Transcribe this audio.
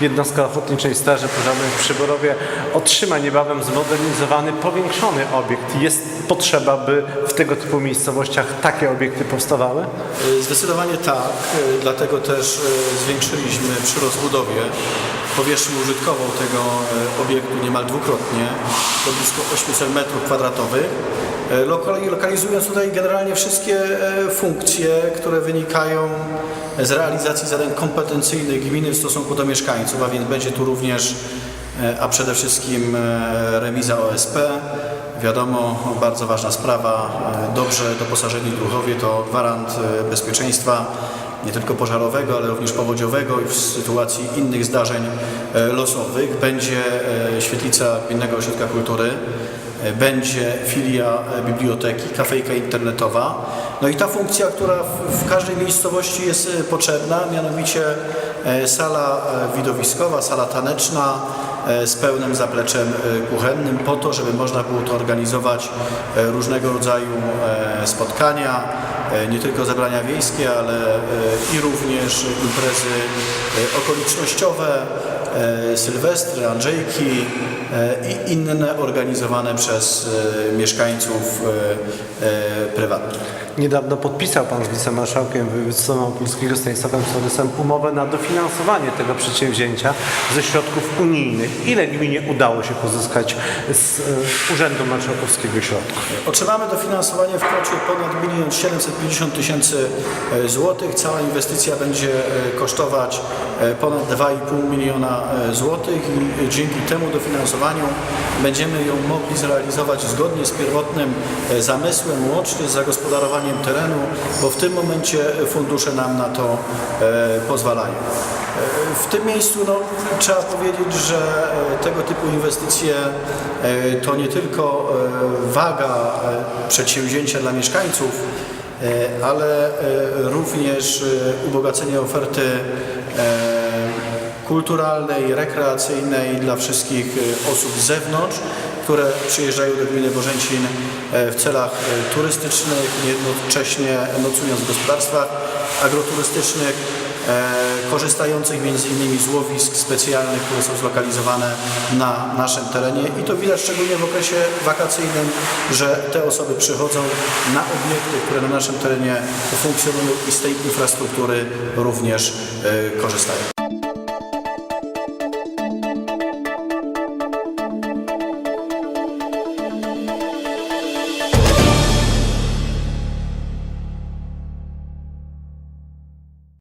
jednostka Ochotniczej Straży Pożarnej w Przyborowie otrzyma niebawem zmodernizowany, powiększony obiekt. Jest potrzeba, by w tego typu miejscowościach takie obiekty powstawały? Zdecydowanie tak, dlatego też e, zwiększyliśmy przy rozbudowie powierzchnię użytkową tego e, obiektu niemal dwukrotnie, do blisko 800 metrów kwadratowych, e, lokali- lokalizując tutaj generalnie wszystkie funkcje, które wynikają z realizacji zadań kompetencyjnych gminy w stosunku do mieszkańców, a więc będzie tu również, e, a przede wszystkim e, remiza OSP, Wiadomo, bardzo ważna sprawa, e, dobrze doposażeni druhowie to gwarant bezpieczeństwa nie tylko pożarowego, ale również powodziowego i w sytuacji innych zdarzeń losowych. Będzie świetlica Gminnego Ośrodka Kultury, będzie filia e, biblioteki, kafejka internetowa. No i ta funkcja, która w, każdej miejscowości jest e, potrzebna, mianowicie e, sala widowiskowa, sala taneczna, z pełnym zapleczem kuchennym po to, żeby można było to organizować różnego rodzaju spotkania, nie tylko zebrania wiejskie, ale i również imprezy okolicznościowe, sylwestry, Andrzejki e, i inne organizowane przez e, mieszkańców e, e, prywatnych. Niedawno podpisał Pan z wicemarszałkiem województwa małopolskiego Stanisławem Sorysem umowę na dofinansowanie tego przedsięwzięcia ze środków unijnych. Ile gminie udało się pozyskać z e, Urzędu Marszałkowskiego środków? Otrzymamy dofinansowanie w kwocie ponad 1 750 tysięcy e, złotych. Cała inwestycja będzie e, kosztować e, ponad 2,5 miliona e, złotych i dzięki temu dofinansowaniu będziemy ją mogli zrealizować zgodnie z pierwotnym e, zamysłem, łącznie z zagospodarowaniem terenu, bo w tym momencie fundusze nam na to e, pozwalają. W tym miejscu no, trzeba powiedzieć, że tego typu inwestycje to nie tylko waga przedsięwzięcia dla mieszkańców, ale również ubogacenie oferty kulturalnej, rekreacyjnej dla wszystkich e, osób z zewnątrz, które przyjeżdżają do gminy Bożęcin e, w celach e, turystycznych, jednocześnie nocując w gospodarstwach agroturystycznych, e, korzystających m.in. z łowisk specjalnych, które są zlokalizowane na naszym terenie i to widać szczególnie w okresie wakacyjnym, że te osoby przychodzą na obiekty, które na naszym terenie funkcjonują i z tej infrastruktury również korzystają.